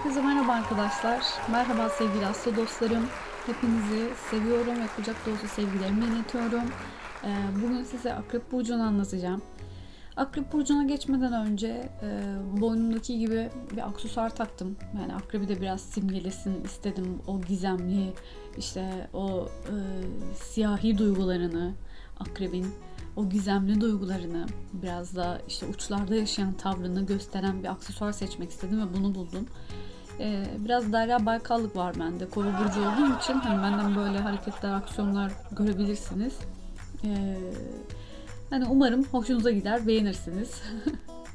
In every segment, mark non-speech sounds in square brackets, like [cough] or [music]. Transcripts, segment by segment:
Herkese merhaba arkadaşlar. Merhaba sevgili hasta dostlarım. Hepinizi seviyorum ve kucak dolusu sevgilerimi iletiyorum. Ee, Bugün size Akrep Burcu'nu anlatacağım. Akrep Burcu'na geçmeden önce e, boynumdaki gibi bir aksesuar taktım. Yani akrebi de biraz simgelesin istedim. O gizemli, işte o e, siyahi duygularını, akrebin o gizemli duygularını, biraz da işte uçlarda yaşayan tavrını gösteren bir aksesuar seçmek istedim ve bunu buldum. Ee, biraz Derya Baykallık var bende. Kova burcu olduğum için hani benden böyle hareketler, aksiyonlar görebilirsiniz. Ee, hani umarım hoşunuza gider, beğenirsiniz.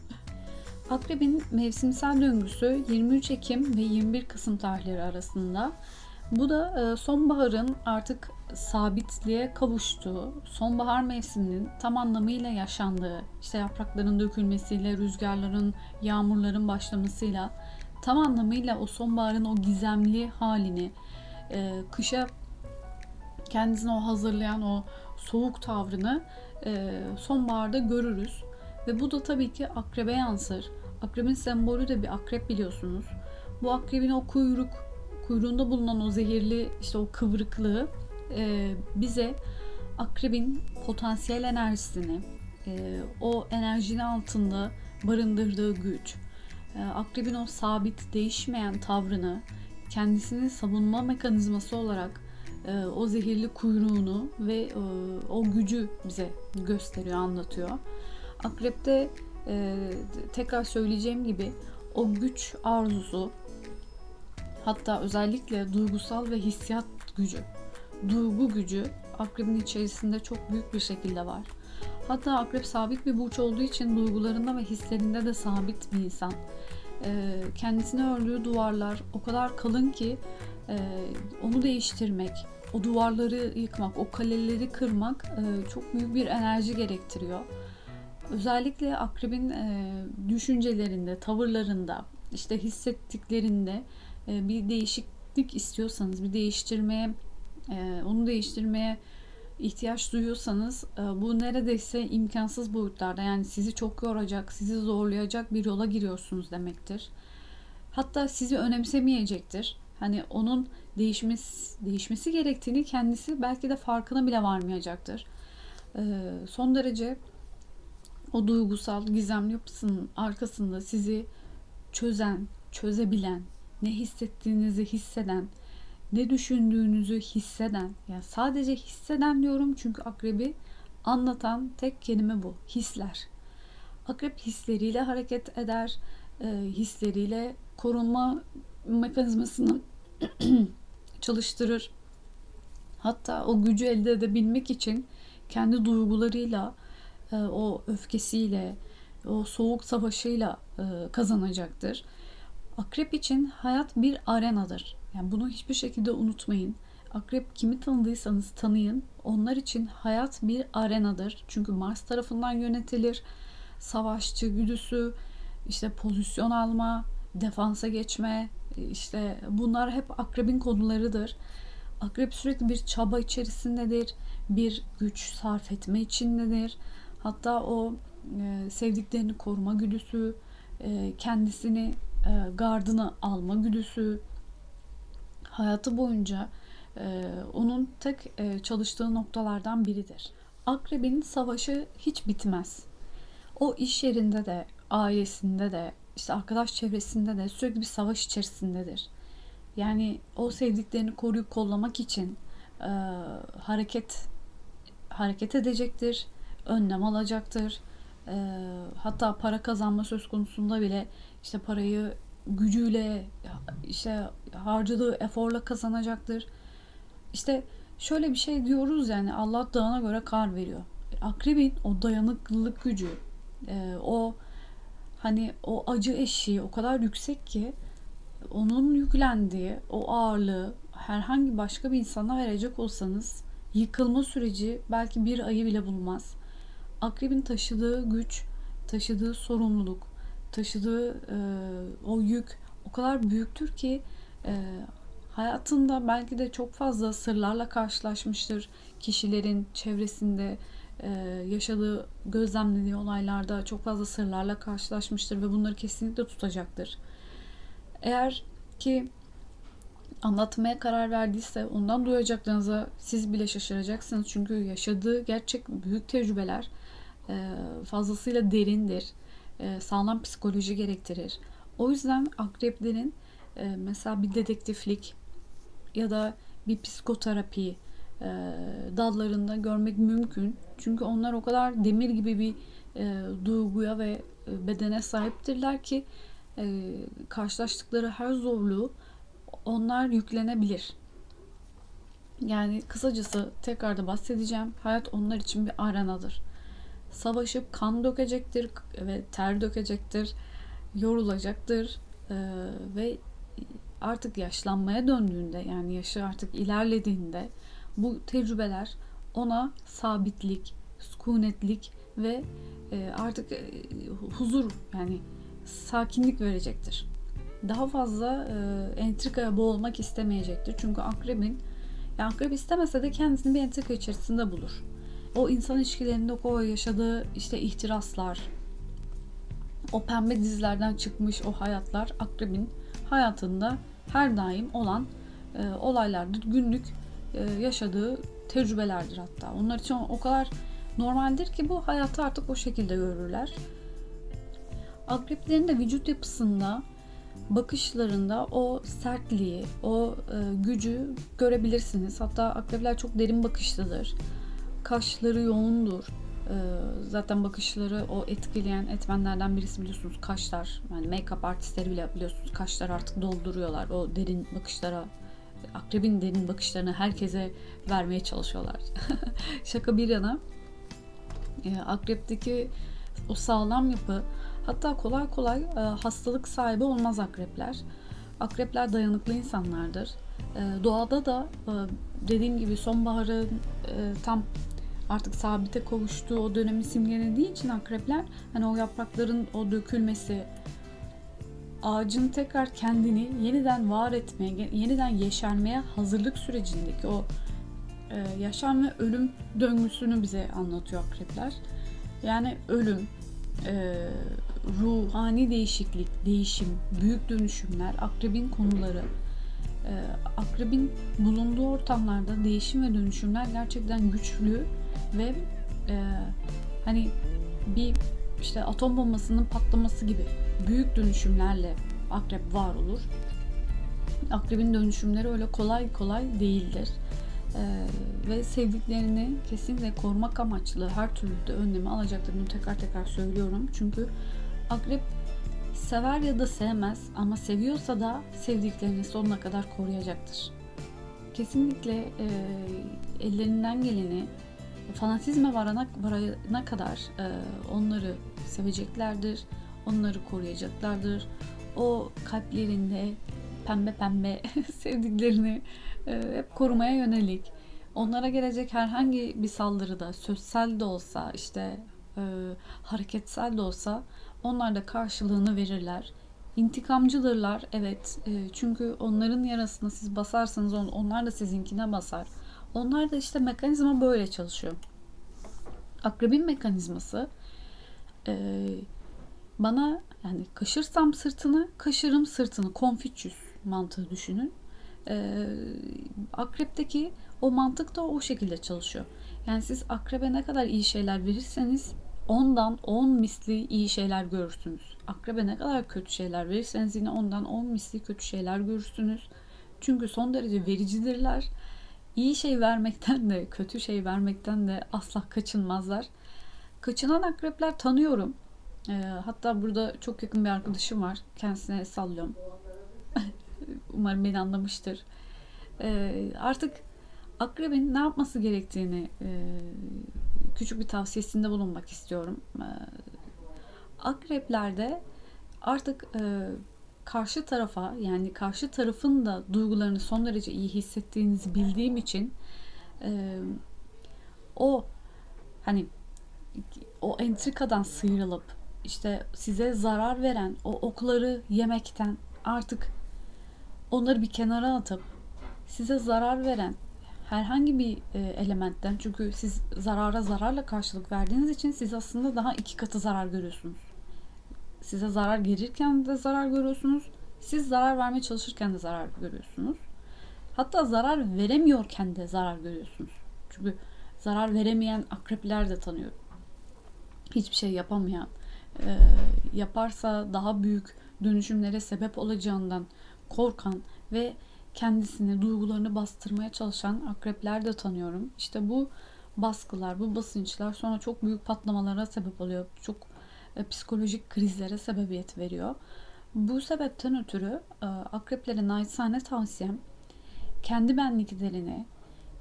[laughs] Akrebin mevsimsel döngüsü 23 Ekim ve 21 Kasım tarihleri arasında. Bu da e, sonbaharın artık sabitliğe kavuştuğu, sonbahar mevsiminin tam anlamıyla yaşandığı, işte yaprakların dökülmesiyle, rüzgarların, yağmurların başlamasıyla tam anlamıyla o sonbaharın o gizemli halini, e, kışa kendisini o hazırlayan o soğuk tavrını e, sonbaharda görürüz. Ve bu da tabii ki akrebe yansır. Akrebin sembolü de bir akrep biliyorsunuz. Bu akrebin o kuyruk, kuyruğunda bulunan o zehirli işte o kıvrıklığı e, bize akrebin potansiyel enerjisini, e, o enerjinin altında barındırdığı güç, akrebin o sabit değişmeyen tavrını kendisini savunma mekanizması olarak e, o zehirli kuyruğunu ve e, o gücü bize gösteriyor, anlatıyor. Akrepte e, tekrar söyleyeceğim gibi o güç arzusu hatta özellikle duygusal ve hissiyat gücü, duygu gücü akrebin içerisinde çok büyük bir şekilde var. Hatta akrep sabit bir burç olduğu için duygularında ve hislerinde de sabit bir insan. E, kendisine ördüğü duvarlar o kadar kalın ki e, onu değiştirmek, o duvarları yıkmak, o kaleleri kırmak e, çok büyük bir enerji gerektiriyor. Özellikle akrebin e, düşüncelerinde, tavırlarında, işte hissettiklerinde bir değişiklik istiyorsanız, bir değiştirmeye, onu değiştirmeye ihtiyaç duyuyorsanız e, bu neredeyse imkansız boyutlarda yani sizi çok yoracak, sizi zorlayacak bir yola giriyorsunuz demektir. Hatta sizi önemsemeyecektir. Hani onun değişmesi, değişmesi gerektiğini kendisi belki de farkına bile varmayacaktır. E, son derece o duygusal gizemli yapısının arkasında sizi çözen, çözebilen, ne hissettiğinizi hisseden, ne düşündüğünüzü hisseden, yani sadece hisseden diyorum çünkü akrebi anlatan tek kelime bu, hisler. Akrep hisleriyle hareket eder, e, hisleriyle korunma mekanizmasını [clears throat] çalıştırır. Hatta o gücü elde edebilmek için kendi duygularıyla, e, o öfkesiyle, o soğuk savaşıyla e, kazanacaktır. Akrep için hayat bir arenadır. Yani bunu hiçbir şekilde unutmayın. Akrep kimi tanıdıysanız tanıyın. Onlar için hayat bir arenadır. Çünkü Mars tarafından yönetilir. Savaşçı güdüsü, işte pozisyon alma, defansa geçme, işte bunlar hep akrebin konularıdır. Akrep sürekli bir çaba içerisindedir. Bir güç sarf etme içindedir. Hatta o e, sevdiklerini koruma güdüsü, e, kendisini gardını alma güdüsü hayatı boyunca e, onun tek e, çalıştığı noktalardan biridir. Akrebin savaşı hiç bitmez. O iş yerinde de, ailesinde de, işte arkadaş çevresinde de sürekli bir savaş içerisindedir. Yani o sevdiklerini koruyup kollamak için e, hareket hareket edecektir, önlem alacaktır. E, hatta para kazanma söz konusunda bile işte parayı gücüyle işte harcadığı eforla kazanacaktır. İşte şöyle bir şey diyoruz yani Allah dağına göre kar veriyor. Akrebin o dayanıklılık gücü, e, o hani o acı eşiği o kadar yüksek ki onun yüklendiği o ağırlığı herhangi başka bir insana verecek olsanız yıkılma süreci belki bir ayı bile bulmaz. Akrebin taşıdığı güç, taşıdığı sorumluluk, taşıdığı e, o yük o kadar büyüktür ki e, hayatında belki de çok fazla sırlarla karşılaşmıştır. Kişilerin çevresinde e, yaşadığı, gözlemlediği olaylarda çok fazla sırlarla karşılaşmıştır ve bunları kesinlikle tutacaktır. Eğer ki anlatmaya karar verdiyse ondan duyacaklarınıza siz bile şaşıracaksınız. Çünkü yaşadığı gerçek büyük tecrübeler fazlasıyla derindir. E, sağlam psikoloji gerektirir. O yüzden akreplerin e, mesela bir dedektiflik ya da bir psikoterapi dallarında görmek mümkün. Çünkü onlar o kadar demir gibi bir duyguya ve bedene sahiptirler ki karşılaştıkları her zorluğu onlar yüklenebilir. Yani kısacası tekrar da bahsedeceğim. Hayat onlar için bir arenadır. Savaşıp kan dökecektir ve ter dökecektir. Yorulacaktır. Ee, ve artık yaşlanmaya döndüğünde yani yaşı artık ilerlediğinde bu tecrübeler ona sabitlik, sükunetlik ve e, artık e, huzur yani sakinlik verecektir daha fazla e, entrikaya boğulmak istemeyecektir. Çünkü akrebin, yani akrep istemese de kendisini bir entrika içerisinde bulur. O insan ilişkilerinde o yaşadığı işte ihtiraslar, o pembe dizilerden çıkmış o hayatlar akrebin hayatında her daim olan e, olaylardır. Günlük e, yaşadığı tecrübelerdir hatta. Onlar için o kadar normaldir ki bu hayatı artık o şekilde görürler. Akreplerin de vücut yapısında bakışlarında o sertliği, o e, gücü görebilirsiniz. Hatta akrepler çok derin bakışlıdır. Kaşları yoğundur. E, zaten bakışları o etkileyen etmenlerden birisi biliyorsunuz kaşlar. Yani make-up artistleri bile biliyorsunuz kaşlar artık dolduruyorlar. O derin bakışlara, akrebin derin bakışlarını herkese vermeye çalışıyorlar. [laughs] Şaka bir yana. E, akrepteki o sağlam yapı Hatta kolay kolay e, hastalık sahibi olmaz akrepler. Akrepler dayanıklı insanlardır. E, doğada da dediğim gibi sonbaharın tam artık sabite kavuştuğu o dönemi simgelediği için akrepler hani o yaprakların o dökülmesi, ağacın tekrar kendini yeniden var etmeye, yeniden yeşermeye hazırlık sürecindeki o e, yaşam ve ölüm döngüsünü bize anlatıyor akrepler. Yani ölüm, e, ruhani değişiklik, değişim, büyük dönüşümler, akrebin konuları, e, akrebin bulunduğu ortamlarda değişim ve dönüşümler gerçekten güçlü ve e, hani bir işte atom bombasının patlaması gibi büyük dönüşümlerle akrep var olur. Akrebin dönüşümleri öyle kolay kolay değildir. Ee, ve sevdiklerini kesinlikle korumak amaçlı her türlü de önlemi alacaklarını tekrar tekrar söylüyorum. Çünkü Akrep sever ya da sevmez ama seviyorsa da sevdiklerini sonuna kadar koruyacaktır. Kesinlikle e, ellerinden geleni fanatizme varana, varana kadar e, onları seveceklerdir, onları koruyacaklardır. O kalplerinde pembe pembe [laughs] sevdiklerini e, hep korumaya yönelik. Onlara gelecek herhangi bir saldırıda, sözsel de olsa, işte e, hareketsel de olsa onlar da karşılığını verirler. İntikamcıdırlar evet e, çünkü onların yarasına siz basarsanız onlar da sizinkine basar. Onlar da işte mekanizma böyle çalışıyor. Akrebin mekanizması e, bana yani kaşırsam sırtını kaşırım sırtını Confucius mantığı düşünün. E, akrepteki o mantık da o şekilde çalışıyor. Yani siz akrebe ne kadar iyi şeyler verirseniz ondan 10 misli iyi şeyler görürsünüz. Akrebe ne kadar kötü şeyler verirseniz yine ondan 10 misli kötü şeyler görürsünüz. Çünkü son derece vericidirler. İyi şey vermekten de kötü şey vermekten de asla kaçınmazlar. Kaçınan akrepler tanıyorum. E, hatta burada çok yakın bir arkadaşım var. Kendisine sallıyorum. [laughs] Umarım beni anlamıştır. E, artık akrebin ne yapması gerektiğini e, küçük bir tavsiyesinde bulunmak istiyorum. Ee, akreplerde artık e, karşı tarafa yani karşı tarafın da duygularını son derece iyi hissettiğinizi bildiğim için e, o hani o entrikadan sıyrılıp işte size zarar veren o okları yemekten artık onları bir kenara atıp size zarar veren herhangi bir e, elementten çünkü siz zarara zararla karşılık verdiğiniz için siz aslında daha iki katı zarar görüyorsunuz. Size zarar gelirken de zarar görüyorsunuz. Siz zarar vermeye çalışırken de zarar görüyorsunuz. Hatta zarar veremiyorken de zarar görüyorsunuz. Çünkü zarar veremeyen akrepler de tanıyorum. Hiçbir şey yapamayan, e, yaparsa daha büyük dönüşümlere sebep olacağından korkan ve kendisini, duygularını bastırmaya çalışan akrepler de tanıyorum. İşte bu baskılar, bu basınçlar sonra çok büyük patlamalara sebep oluyor. Çok psikolojik krizlere sebebiyet veriyor. Bu sebepten ötürü e, akreplere naçizane tavsiyem kendi benliklerini,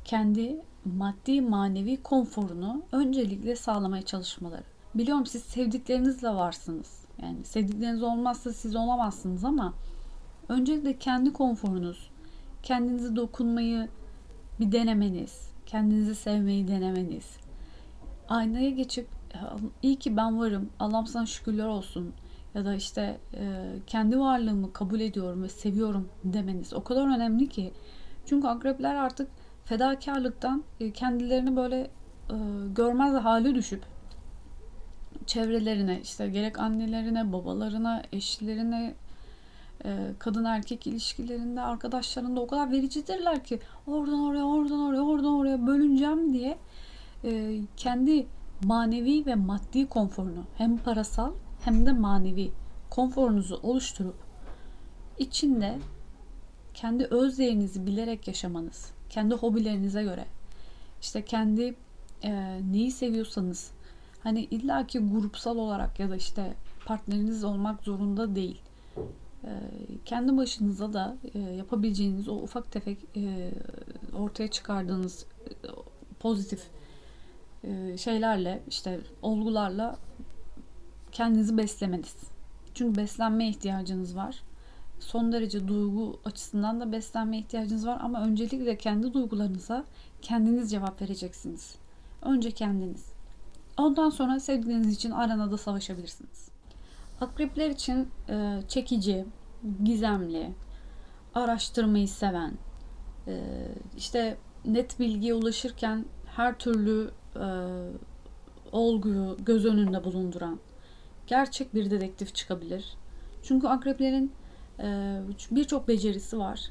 kendi maddi manevi konforunu öncelikle sağlamaya çalışmaları. Biliyorum siz sevdiklerinizle varsınız. Yani sevdikleriniz olmazsa siz olamazsınız ama öncelikle kendi konforunuz, kendinizi dokunmayı bir denemeniz, kendinizi sevmeyi denemeniz. Aynaya geçip iyi ki ben varım, Allah'ım sana şükürler olsun ya da işte e, kendi varlığımı kabul ediyorum ve seviyorum demeniz o kadar önemli ki. Çünkü akrepler artık fedakarlıktan e, kendilerini böyle e, görmez hale düşüp çevrelerine işte gerek annelerine, babalarına, eşlerine, e, kadın erkek ilişkilerinde, arkadaşlarında o kadar vericidirler ki oradan oraya, oradan oraya, oradan oraya bölüneceğim diye e, kendi manevi ve maddi konforunu hem parasal hem de manevi konforunuzu oluşturup içinde kendi öz değerinizi bilerek yaşamanız, kendi hobilerinize göre, işte kendi e, neyi seviyorsanız, hani illaki grupsal olarak ya da işte partneriniz olmak zorunda değil. E, kendi başınıza da e, yapabileceğiniz o ufak tefek e, ortaya çıkardığınız e, pozitif şeylerle işte olgularla kendinizi beslemeniz. Çünkü beslenme ihtiyacınız var. Son derece duygu açısından da beslenme ihtiyacınız var ama öncelikle kendi duygularınıza kendiniz cevap vereceksiniz. Önce kendiniz. Ondan sonra sevdiğiniz için arenada savaşabilirsiniz. Akrepler için e, çekici, gizemli, araştırmayı seven, e, işte net bilgiye ulaşırken her türlü e, olguyu göz önünde bulunduran gerçek bir dedektif çıkabilir. Çünkü akreplerin e, birçok becerisi var.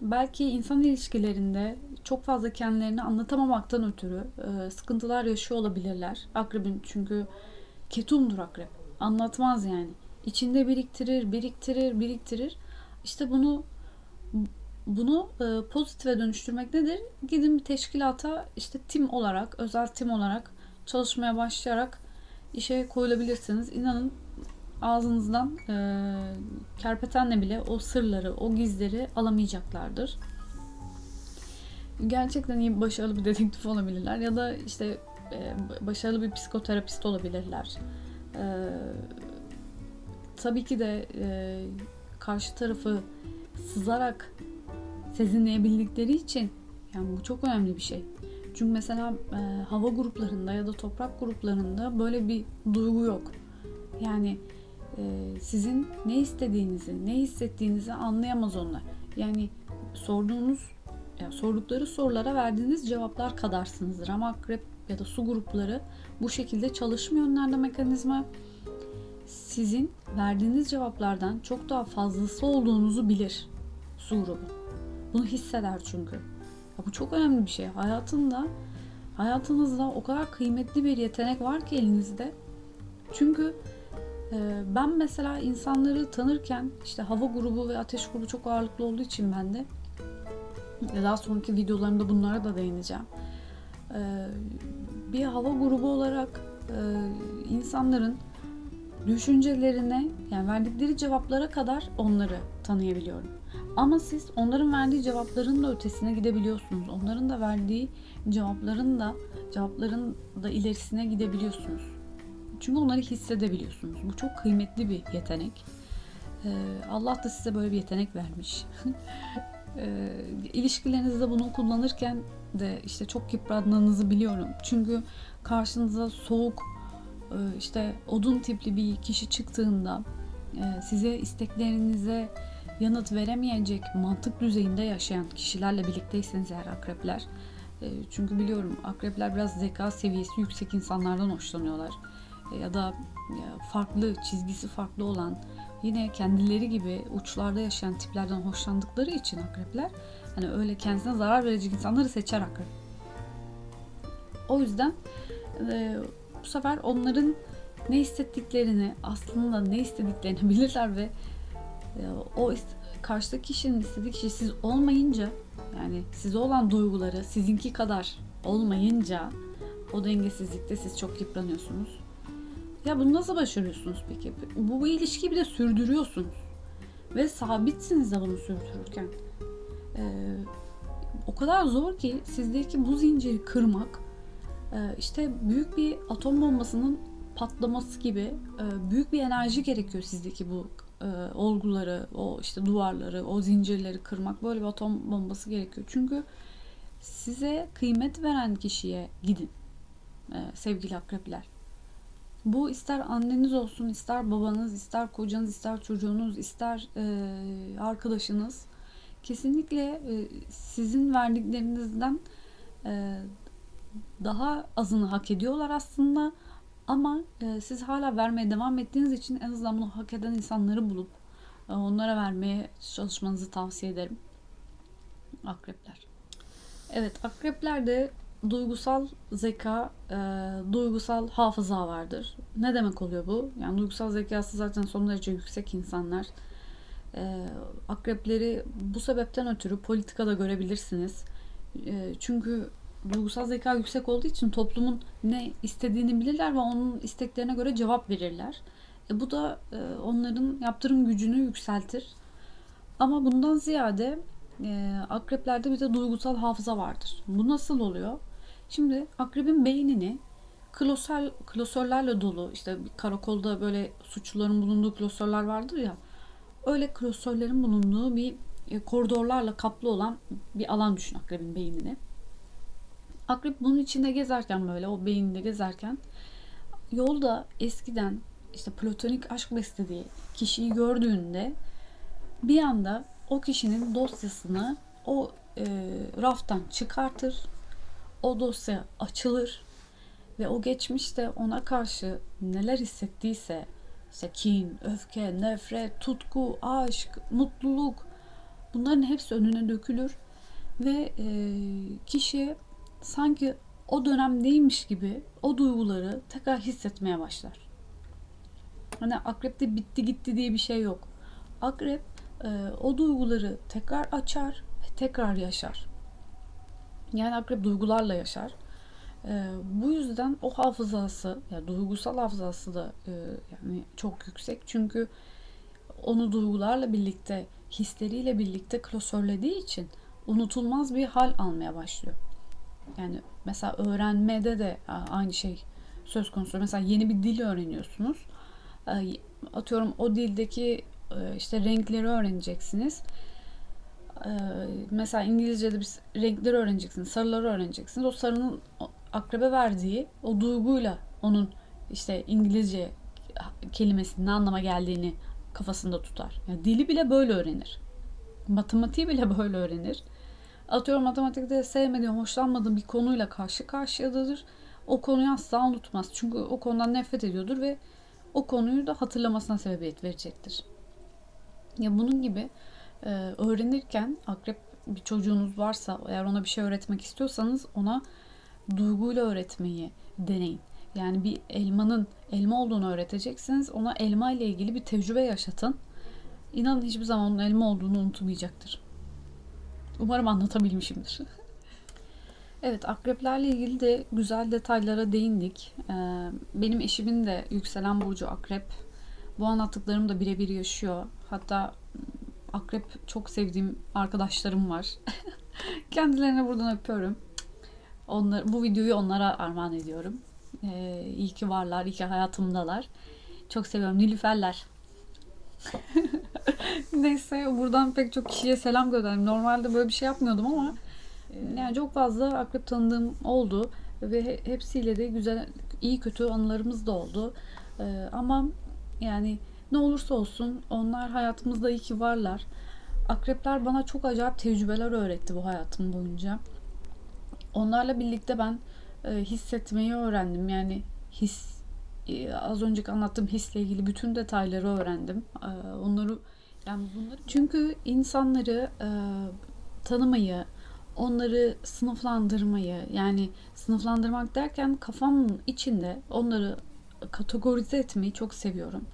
Belki insan ilişkilerinde çok fazla kendilerini anlatamamaktan ötürü e, sıkıntılar yaşıyor olabilirler. Akrebin çünkü ketumdur akrep. Anlatmaz yani. İçinde biriktirir, biriktirir, biriktirir. İşte bunu bunu e, pozitife dönüştürmek nedir? Gidin bir teşkilata işte tim olarak, özel tim olarak çalışmaya başlayarak işe koyulabilirsiniz. İnanın ağzınızdan e, kerpetenle bile o sırları, o gizleri alamayacaklardır. Gerçekten iyi başarılı bir dedektif olabilirler ya da işte e, başarılı bir psikoterapist olabilirler. E, tabii ki de e, karşı tarafı sızarak sezinleyebildikleri için yani bu çok önemli bir şey. Çünkü mesela e, hava gruplarında ya da toprak gruplarında böyle bir duygu yok. Yani e, sizin ne istediğinizi, ne hissettiğinizi anlayamaz onlar. Yani sorduğunuz, yani sordukları sorulara verdiğiniz cevaplar kadarsınızdır. Ama akrep ya da su grupları bu şekilde çalışmıyor onlarda mekanizma. Sizin verdiğiniz cevaplardan çok daha fazlası olduğunuzu bilir su grubu. Bunu hisseder çünkü. Ya bu çok önemli bir şey. Hayatında hayatınızda o kadar kıymetli bir yetenek var ki elinizde. Çünkü e, ben mesela insanları tanırken işte hava grubu ve ateş grubu çok ağırlıklı olduğu için ben de daha sonraki videolarımda bunlara da değineceğim. E, bir hava grubu olarak e, insanların düşüncelerine yani verdikleri cevaplara kadar onları tanıyabiliyorum. Ama siz onların verdiği cevapların da ötesine gidebiliyorsunuz. Onların da verdiği cevapların da cevapların da ilerisine gidebiliyorsunuz. Çünkü onları hissedebiliyorsunuz. Bu çok kıymetli bir yetenek. Ee, Allah da size böyle bir yetenek vermiş. [laughs] ee, ilişkilerinizde bunu kullanırken de işte çok yıpradığınızı biliyorum. Çünkü karşınıza soğuk, e, işte odun tipli bir kişi çıktığında e, size isteklerinize yanıt veremeyecek mantık düzeyinde yaşayan kişilerle birlikteyseniz eğer akrepler e, çünkü biliyorum akrepler biraz zeka seviyesi yüksek insanlardan hoşlanıyorlar ya da farklı çizgisi farklı olan yine kendileri gibi uçlarda yaşayan tiplerden hoşlandıkları için akrepler hani öyle kendisine zarar verecek insanları seçer akrep. O yüzden e, bu sefer onların ne hissettiklerini, aslında ne istediklerini [laughs] bilirler ve e, o karşıdaki kişinin istediği kişi siz olmayınca yani size olan duyguları sizinki kadar olmayınca o dengesizlikte siz çok yıpranıyorsunuz. Ya bunu nasıl başarıyorsunuz peki? Bu, bu ilişkiyi bir de sürdürüyorsunuz. Ve sabitsiniz de bunu sürdürürken. Ee, o kadar zor ki sizdeki bu zinciri kırmak e, işte büyük bir atom bombasının patlaması gibi e, büyük bir enerji gerekiyor sizdeki bu e, olguları, o işte duvarları, o zincirleri kırmak böyle bir atom bombası gerekiyor. Çünkü size kıymet veren kişiye gidin e, sevgili akrepler. Bu ister anneniz olsun, ister babanız, ister kocanız, ister çocuğunuz, ister e, arkadaşınız. Kesinlikle e, sizin verdiklerinizden e, daha azını hak ediyorlar aslında. Ama e, siz hala vermeye devam ettiğiniz için en azından bunu hak eden insanları bulup e, onlara vermeye çalışmanızı tavsiye ederim. Akrepler. Evet, akreplerde duygusal zeka, e, duygusal hafıza vardır. Ne demek oluyor bu? Yani duygusal zekası zaten son derece yüksek insanlar. E, akrepleri bu sebepten ötürü politikada görebilirsiniz. E, çünkü duygusal zeka yüksek olduğu için toplumun ne istediğini bilirler ve onun isteklerine göre cevap verirler. E, bu da e, onların yaptırım gücünü yükseltir. Ama bundan ziyade e, akreplerde bir de duygusal hafıza vardır. Bu nasıl oluyor? Şimdi akrebin beynini klosör, klosörlerle dolu işte karakolda böyle suçluların bulunduğu klosörler vardır ya öyle klosörlerin bulunduğu bir e, koridorlarla kaplı olan bir alan düşün akrebin beynini. Akrep bunun içinde gezerken böyle o beyinde gezerken yolda eskiden işte platonik aşk beslediği kişiyi gördüğünde bir anda o kişinin dosyasını o e, raftan çıkartır. O dosya açılır ve o geçmişte ona karşı neler hissettiyse işte kin, öfke, nefret, tutku, aşk, mutluluk bunların hepsi önüne dökülür ve e, kişi sanki o dönemdeymiş gibi o duyguları tekrar hissetmeye başlar. Hani akrepte bitti gitti diye bir şey yok. Akrep e, o duyguları tekrar açar ve tekrar yaşar. Yani akrep duygularla yaşar. E, bu yüzden o hafızası, yani duygusal hafızası da e, yani çok yüksek. Çünkü onu duygularla birlikte, hisleriyle birlikte klasörlediği için unutulmaz bir hal almaya başlıyor. Yani mesela öğrenmede de aynı şey söz konusu. Mesela yeni bir dil öğreniyorsunuz. Atıyorum o dildeki işte renkleri öğreneceksiniz. Mesela İngilizce'de bir renkleri öğreneceksiniz, sarıları öğreneceksiniz. O sarının akrebe verdiği o duyguyla onun işte İngilizce kelimesinin ne anlama geldiğini kafasında tutar. Yani dili bile böyle öğrenir. Matematiği bile [laughs] böyle öğrenir atıyorum matematikte sevmediğim, hoşlanmadığım bir konuyla karşı karşıyadadır. O konuyu asla unutmaz. Çünkü o konudan nefret ediyordur ve o konuyu da hatırlamasına sebebiyet verecektir. Ya bunun gibi e, öğrenirken akrep bir çocuğunuz varsa eğer ona bir şey öğretmek istiyorsanız ona duyguyla öğretmeyi deneyin. Yani bir elmanın elma olduğunu öğreteceksiniz. Ona elma ile ilgili bir tecrübe yaşatın. İnanın hiçbir zaman onun elma olduğunu unutmayacaktır. Umarım anlatabilmişimdir. [laughs] evet akreplerle ilgili de güzel detaylara değindik. Ee, benim eşimin de yükselen burcu akrep. Bu anlattıklarım da birebir yaşıyor. Hatta akrep çok sevdiğim arkadaşlarım var. [laughs] Kendilerine buradan öpüyorum. Onlar, bu videoyu onlara armağan ediyorum. Ee, iyi ki varlar, iyi ki hayatımdalar. Çok seviyorum. Nilüferler. [laughs] [laughs] Neyse buradan pek çok kişiye selam gönderdim. Normalde böyle bir şey yapmıyordum ama e, yani çok fazla akrep tanıdığım oldu ve hepsiyle de güzel iyi kötü anılarımız da oldu. Ee, ama yani ne olursa olsun onlar hayatımızda iyi ki varlar. Akrepler bana çok acayip tecrübeler öğretti bu hayatım boyunca. Onlarla birlikte ben e, hissetmeyi öğrendim. Yani his e, az önceki anlattığım hisle ilgili bütün detayları öğrendim. E, onları yani bunları çünkü insanları e, tanımayı, onları sınıflandırmayı yani sınıflandırmak derken kafamın içinde onları kategorize etmeyi çok seviyorum.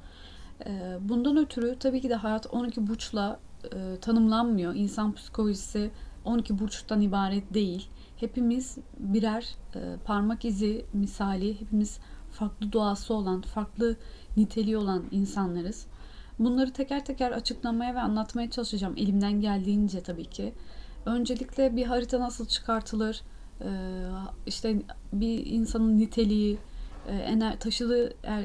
E, bundan ötürü tabii ki de hayat 12 burçla e, tanımlanmıyor. İnsan psikolojisi 12 burçtan ibaret değil. Hepimiz birer e, parmak izi misali, hepimiz farklı doğası olan, farklı niteliği olan insanlarız. Bunları teker teker açıklamaya ve anlatmaya çalışacağım elimden geldiğince tabii ki. Öncelikle bir harita nasıl çıkartılır, işte bir insanın niteliği, taşıdığı er,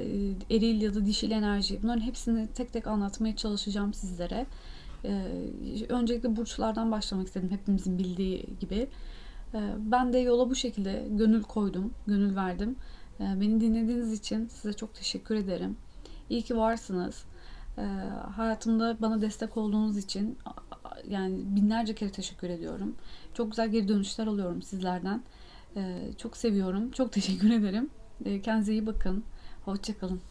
eril ya da dişil enerji bunların hepsini tek tek anlatmaya çalışacağım sizlere. Öncelikle burçlardan başlamak istedim hepimizin bildiği gibi. Ben de yola bu şekilde gönül koydum, gönül verdim. Beni dinlediğiniz için size çok teşekkür ederim. İyi ki varsınız. E, hayatımda bana destek olduğunuz için yani binlerce kere teşekkür ediyorum. Çok güzel geri dönüşler alıyorum sizlerden. E, çok seviyorum. Çok [laughs] teşekkür ederim. E, kendinize iyi bakın. Hoşçakalın.